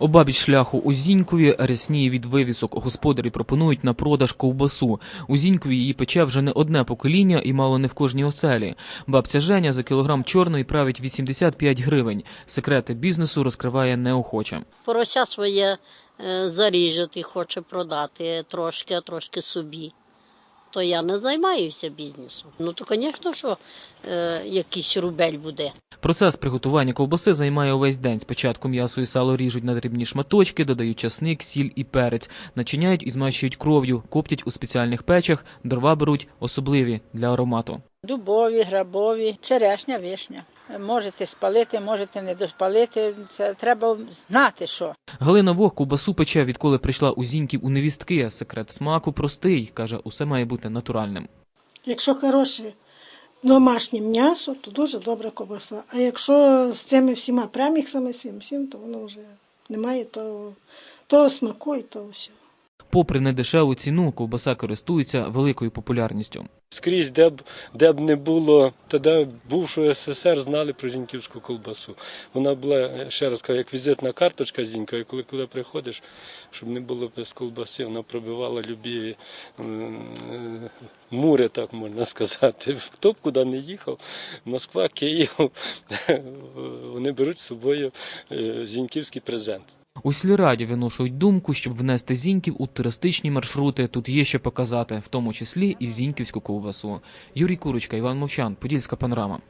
Обабіч шляху у Зінькові рясніє від вивісок. Господарі пропонують на продаж ковбасу. У Зінькові її пече вже не одне покоління і мало не в кожній оселі. Бабця Женя за кілограм чорної править 85 гривень. Секрети бізнесу розкриває неохоче. Порося своє е, заріжати хоче продати трошки, а трошки собі. То я не займаюся бізнесом. Ну то, звісно, що е, якийсь рубель буде. Процес приготування ковбаси займає увесь день. Спочатку м'ясо і сало ріжуть на дрібні шматочки, додають часник, сіль і перець, начиняють і змащують кров'ю, коптять у спеціальних печах, дрова беруть особливі для аромату. Дубові, грабові, черешня, вишня. Можете спалити, можете не доспалити. Це треба знати, що. Галина Вог ковбасу пече, відколи прийшла у Зіньків у невістки. Секрет смаку простий. Каже, усе має бути натуральним. Якщо хороше домашнє м'ясо, то дуже добра ковбаса. А якщо з цими всіма преміксами, всім, всім, то воно вже немає того, того смаку і того всього. Попри недешеву ціну, ковбаса користується великою популярністю. Скрізь, де б, де б не було, тоді бувшого СССР знали про зіньківську колбасу. Вона була, ще раз кажу, як візитна карточка зінька, і коли куди приходиш, щоб не було без колбаси, вона пробивала любі е, мури, так можна сказати. Хто б куди не їхав, Москва, Київ, вони беруть з собою е, зіньківський презент. У сільраді виношують думку, щоб внести зіньків у туристичні маршрути. Тут є що показати, в тому числі і зіньківську ковбасу. Юрій Курочка, Іван Мовчан, Подільська панорама.